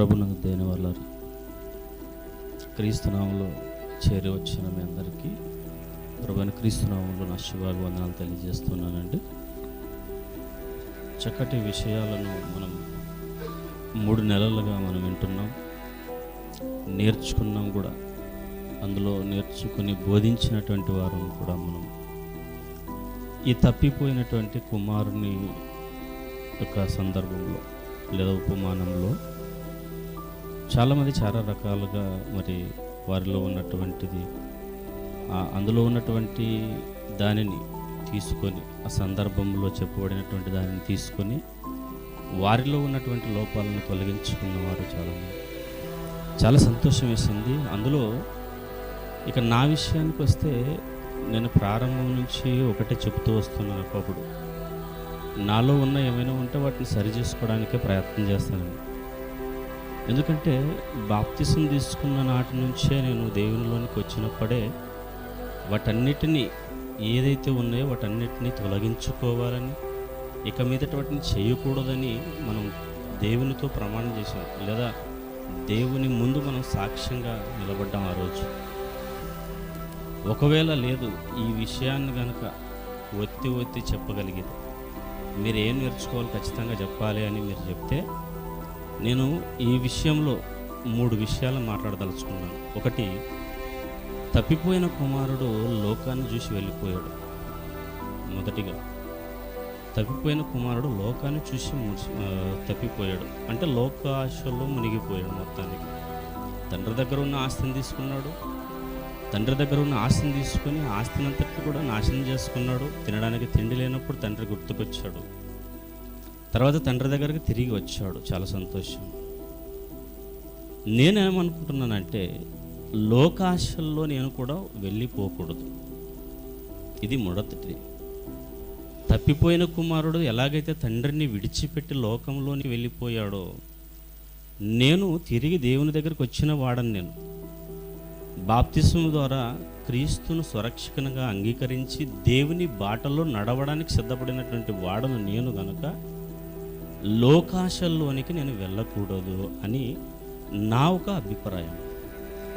ప్రభునందు దేని వల్ల క్రీస్తునామంలో చేరి వచ్చిన మీ అందరికీ ప్రభుని క్రీస్తునామంలో నా శుభాభివందనాలు తెలియజేస్తున్నానండి. చక్కటి విషయాలను మనం మూడు నెలలుగా మనం వింటున్నాం. నేర్చుకున్నాం కూడా. అందులో నేర్చుకుని బోధించినటువంటి వారం కూడా మనం ఈ తప్పిపోయినటువంటి కుమారుని యొక్క సందర్భంలో లేదా ఉపమానంలో చాలామంది చాలా రకాలుగా మరి వారిలో ఉన్నటువంటిది అందులో ఉన్నటువంటి దానిని తీసుకొని ఆ సందర్భంలో చెప్పబడినటువంటి దానిని తీసుకొని వారిలో ఉన్నటువంటి లోపాలను తొలగించుకున్న వారు చాలామంది. చాలా సంతోషం వేసింది. అందులో ఇక నా విషయానికి వస్తే నేను ప్రారంభం నుంచి ఒకటే చెప్తూ వస్తున్నాను ఒకప్పుడు నాలో ఉన్న ఏమైనా ఉంటే వాటిని సరి చేసుకోవడానికే ప్రయత్నం చేస్తానండి. ఎందుకంటే బాప్తిసం తీసుకున్న నాటి నుంచే నేను దేవునిలోనికి వచ్చినప్పుడే వాటన్నిటినీ ఏదైతే ఉన్నాయో వాటన్నిటినీ తొలగించుకోవాలని ఇక మీదట వాటిని చేయకూడదని మనం దేవునితో ప్రమాణం చేసాం లేదా దేవుని ముందు మనం సాక్ష్యంగా నిలబడ్డాం ఆ రోజు. ఒకవేళ లేదు ఈ విషయాన్ని కనుక ఒత్తి ఒత్తి చెప్పగలిగితే మీరు ఏం నేర్చుకోవాలి ఖచ్చితంగా చెప్పాలి అని మీరు చెప్తే నేను ఈ విషయంలో మూడు విషయాలు మాట్లాడదలుచుకున్నాను. ఒకటి తప్పిపోయిన కుమారుడు లోకాన్ని చూసి వెళ్ళిపోయాడు. మొదటిగా తప్పిపోయిన కుమారుడు లోకాన్ని చూసి తప్పిపోయాడు. అంటే లోక ఆశల్లో మునిగిపోయాడు మొత్తానికి. తండ్రి దగ్గర ఉన్న ఆస్తిని తీసుకున్నాడు. తండ్రి దగ్గర ఉన్న ఆస్తిని తీసుకొని ఆస్తిని అంతటి కూడా నాశనం చేసుకున్నాడు. తినడానికి తిండి లేనప్పుడు తండ్రి గుర్తుకొచ్చాడు. తర్వాత తండ్రి దగ్గరికి తిరిగి వచ్చాడు. చాలా సంతోషం. నేనేమనుకుంటున్నానంటే లోకాశల్లో నేను కూడా వెళ్ళిపోకూడదు. ఇది మొదటిది. తప్పిపోయిన కుమారుడు ఎలాగైతే తండ్రిని విడిచిపెట్టి లోకంలోని వెళ్ళిపోయాడో నేను తిరిగి దేవుని దగ్గరికి వచ్చిన వాడని నేను. బాప్తిస్మ ద్వారా క్రీస్తును సురక్షితంగా అంగీకరించి దేవుని బాటలో నడవడానికి సిద్ధపడినటువంటి వాడను నేను గనుక లోకాశల్లోనికి నేను వెళ్ళకూడదు అని నా ఒక అభిప్రాయం.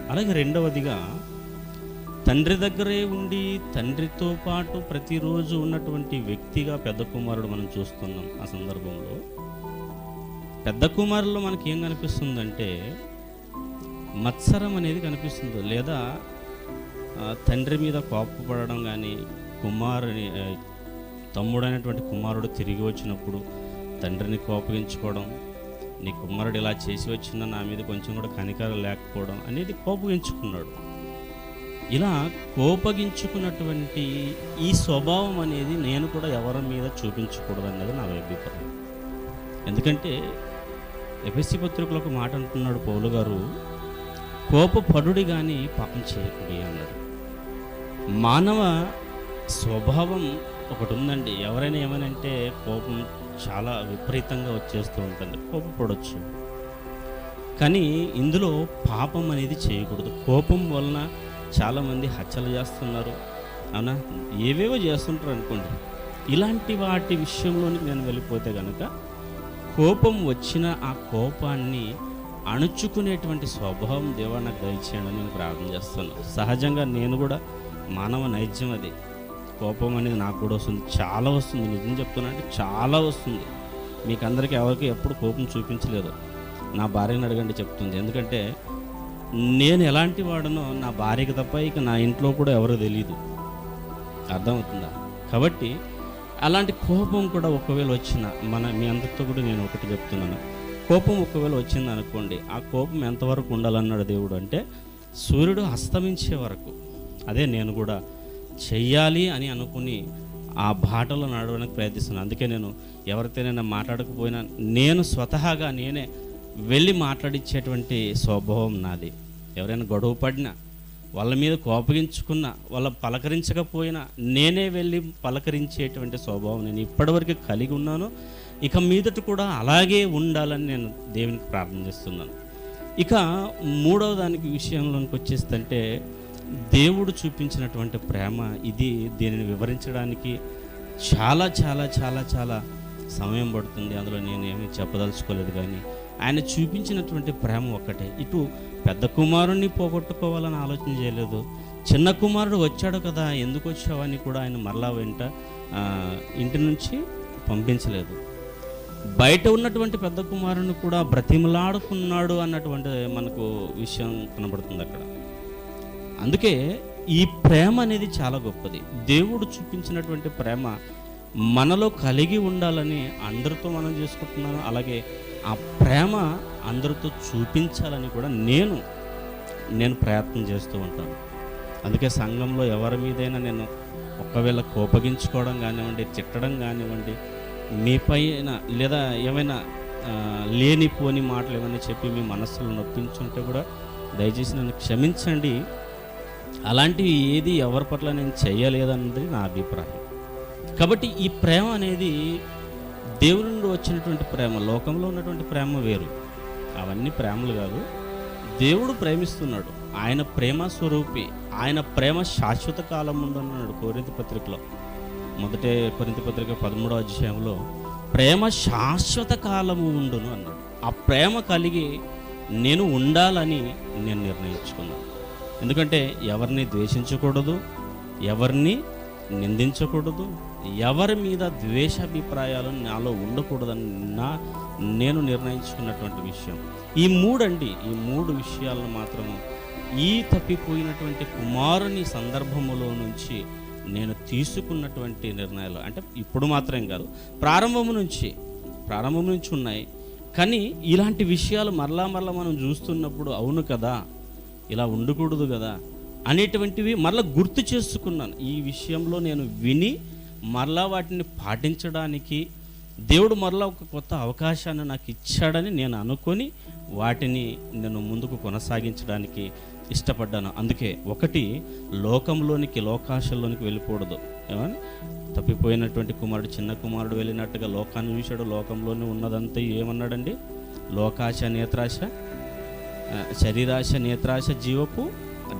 అలాగే రెండవదిగా తండ్రి దగ్గరే ఉండి తండ్రితో పాటు ప్రతిరోజు ఉన్నటువంటి వ్యక్తిగా పెద్ద కుమారుడు మనం చూస్తున్నాం ఆ సందర్భంలో. పెద్ద కుమారుల్లో మనకి ఏం కనిపిస్తుందంటే మత్సరం అనేది కనిపిస్తుంది. లేదా తండ్రి మీద కోపపడడం కానీ కుమారుని తమ్ముడు తమ్ముడైనటువంటి కుమారుడు తిరిగి వచ్చినప్పుడు తండ్రిని కోపగించుకోవడం నీ కుమారుడు ఇలా చేసి వచ్చిన నా మీద కొంచెం కూడా కనికారం లేకపోవడం అనేది కోపగించుకున్నాడు. ఇలా కోపగించుకున్నటువంటి ఈ స్వభావం అనేది నేను కూడా ఎవరి మీద చూపించకూడదు అన్నది నా అభిప్రాయం. ఎందుకంటే ఎఫ్ఎస్సి పత్రికలో ఒక మాట అంటున్నాడు పౌలు గారు కోపపడుడి కానీ పాపం చేయకుడి అన్నాడు మానవ స్వభావం ఒకటి ఉందండి ఎవరైనా ఏమనంటే కోపం చాలా విపరీతంగా వచ్చేస్తూ ఉంటుంది. కోపపడవచ్చు కానీ ఇందులో పాపం అనేది చేయకూడదు. కోపం వలన చాలామంది హత్యలు చేస్తున్నారు. అవునా? ఏవేవో చేస్తుంటారు అనుకోండి ఇలాంటి వాటి విషయంలోనికి నేను వెళ్ళిపోతే కనుక కోపం వచ్చిన ఆ కోపాన్ని అణుచుకునేటువంటి స్వభావం దేవా నాకు దయచేయండి నేను ప్రార్థన చేస్తాను. సహజంగా నేను కూడా మానవ నైజ్యం అది. కోపం అనేది నాకు కూడా వస్తుంది. చాలా వస్తుంది. నిజం చెప్తున్నా అంటే చాలా వస్తుంది. మీకు అందరికీ ఎవరికి ఎప్పుడు కోపం చూపించలేదు. నా భార్యని అడగండి చెప్తుంది. ఎందుకంటే నేను ఎలాంటి వాడనో నా భార్యకి తప్ప ఇక నా ఇంట్లో కూడా ఎవరో తెలియదు అర్థమవుతుందా? కాబట్టి అలాంటి కోపం కూడా ఒకవేళ వచ్చిన మన మీ అందరితో కూడా నేను ఒకటి చెప్తున్నాను. కోపం ఒకవేళ వచ్చింది అనుకోండి ఆ కోపం ఎంతవరకు ఉండాలన్నాడు దేవుడు అంటే సూర్యుడు అస్తమించే వరకు. అదే నేను కూడా చెయ్యాలి అని అనుకుని ఆ బాటలో నడవడానికి ప్రయత్నిస్తున్నాను అందుకే నేను ఎవరితోనైనా మాట్లాడకపోయినా నేను స్వతహాగా నేనే వెళ్ళి మాట్లాడించేటువంటి స్వభావం నాది. ఎవరైనా గొడవ పడినా వాళ్ళ మీద కోపగించుకున్నా వాళ్ళ పలకరించకపోయినా నేనే వెళ్ళి పలకరించేటువంటి స్వభావం నేను ఇప్పటివరకు కలిగి ఉన్నాను. ఇక మీదట కూడా అలాగే ఉండాలని నేను దేవునికి ప్రార్థన చేస్తున్నాను. ఇక మూడవ దానికి విషయంలోనికి వచ్చేస్తే దేవుడు చూపించినటువంటి ప్రేమ ఇది దీనిని వివరించడానికి చాలా చాలా చాలా చాలా సమయం పడుతుంది. అందులో నేను ఏమీ చెప్పదలుచుకోలేదు కానీ ఆయన చూపించినటువంటి ప్రేమ ఒక్కటే. ఇటు పెద్ద కుమారుణ్ణి పోగొట్టుకోవాలని ఆలోచన చేయలేదు. చిన్న కుమారుడు వచ్చాడు కదా ఎందుకు వచ్చావని కూడా ఆయన మరలా వెంట ఇంటి నుంచి పంపించలేదు. బయట ఉన్నటువంటి పెద్ద కుమారుని కూడా బ్రతిమలాడుకున్నాడు అన్నటువంటి మనకు విషయం కనబడుతుంది అక్కడ. అందుకే ఈ ప్రేమ అనేది చాలా గొప్పది. దేవుడు చూపించినటువంటి ప్రేమ మనలో కలిగి ఉండాలని అందరితో మనం చేసుకుంటున్నాను. అలాగే ఆ ప్రేమ అందరితో చూపించాలని కూడా నేను నేను ప్రయత్నం చేస్తూ ఉంటాను. అందుకే సంఘంలో ఎవరి మీదైనా నేను ఒకవేళ కోపగించుకోవడం కానివ్వండి తిట్టడం కానివ్వండి మీ పైన లేదా ఏమైనా లేనిపోని మాటలు ఏమైనా చెప్పి మీ మనస్సులో నొప్పించుంటే కూడా దయచేసి నన్ను క్షమించండి. అలాంటివి ఏది ఎవరి పట్ల నేను చేయలేదన్నది నా అభిప్రాయం. కాబట్టి ఈ ప్రేమ అనేది దేవుని నుండి వచ్చినటువంటి ప్రేమ లోకంలో ఉన్నటువంటి ప్రేమ వేరు. అవన్నీ ప్రేమలు కాదు. దేవుడు ప్రేమిస్తున్నాడు. ఆయన ప్రేమ స్వరూపి ఆయన ప్రేమ శాశ్వత కాలం ఉందన్నాడు కోరింత పత్రికలో. మొదటే కొరింత పత్రిక పదమూడవ అధ్యాయంలో ప్రేమ శాశ్వత కాలము ఉండును అన్నాడు. ఆ ప్రేమ కలిగి నేను ఉండాలని నేను నిర్ణయించుకున్నాను. ఎందుకంటే ఎవరిని ద్వేషించకూడదు ఎవరిని నిందించకూడదు ఎవరి మీద ద్వేషాభిప్రాయాలు నాలో ఉండకూడదని నా నేను నిర్ణయించుకున్నటువంటి విషయం. ఈ మూడండి ఈ మూడు విషయాలను మాత్రము ఈ తప్పిపోయినటువంటి కుమారుని సందర్భములో నుంచి నేను తీసుకున్నటువంటి నిర్ణయాలు. అంటే ఇప్పుడు మాత్రం కాదు ప్రారంభం నుంచి ప్రారంభం నుంచి ఉన్నాయి. కానీ ఇలాంటి విషయాలు మరలా మరలా మనం చూస్తున్నప్పుడు అవును కదా? ఇలా ఉండకూడదు కదా అనేటువంటివి మరలా గుర్తు చేసుకున్నాను. ఈ విషయంలో నేను విని మరలా వాటిని పాటించడానికి దేవుడు మరలా ఒక కొత్త అవకాశాన్ని నాకు ఇచ్చాడని నేను అనుకొని వాటిని నేను ముందుకు కొనసాగించడానికి ఇష్టపడ్డాను. అందుకే ఒకటి లోకంలోనికి లోకాశల్లోనికి వెళ్ళిపోడదు ఏమని? తప్పిపోయినటువంటి కుమారుడు చిన్న కుమారుడు వెళ్ళినట్టుగా లోకాన్ని చూశాడు లోకంలోనే ఉన్నదంతా ఏమన్నాడండి? లోకాశ నేత్రాశ. శరీరాశ నేత్రాశ జీవపు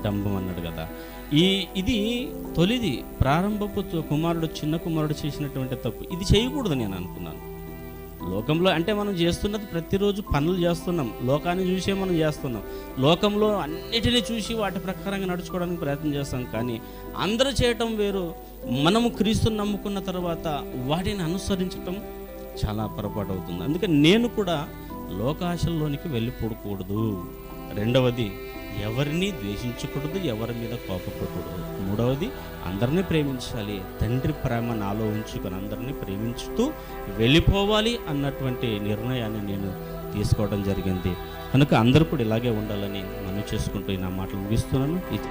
డంబం అన్నాడు కదా. ఈ ఇది తొలిది. ప్రారంభపు కుమారుడు చిన్న కుమారుడు చేసినటువంటి తప్పు. ఇది చేయకూడదు నేను అనుకున్నాను. లోకంలో అంటే మనం చేస్తున్నది ప్రతిరోజు పనులు చేస్తున్నాం. లోకాన్ని చూసే మనం చేస్తున్నాం. లోకంలో అన్నిటినీ చూసి వాటి ప్రకారంగా నడుచుకోవడానికి ప్రయత్నం చేస్తాం కానీ అందరూ చేయటం వేరు. మనము క్రీస్తుని నమ్ముకున్న తర్వాత వాటిని అనుసరించటం చాలా పొరపాటు అవుతుంది. అందుకని నేను కూడా లోకాశల్లోనికి వెళ్ళిపోకూడదు రెండవది ఎవరిని ద్వేషించకూడదు ఎవరి మీద కోపపడకూడదు. మూడవది అందరినీ ప్రేమించాలి. తండ్రి ప్రేమ నాలో ఉంచుకొని అందరినీ ప్రేమించుతూ వెళ్ళిపోవాలి అన్నటువంటి నిర్ణయాన్ని నేను తీసుకోవడం జరిగింది. కనుక అందరూ కూడా ఇలాగే ఉండాలని మనం చేసుకుంటూ నా మాటలు ముగిస్తున్నాను. ఇది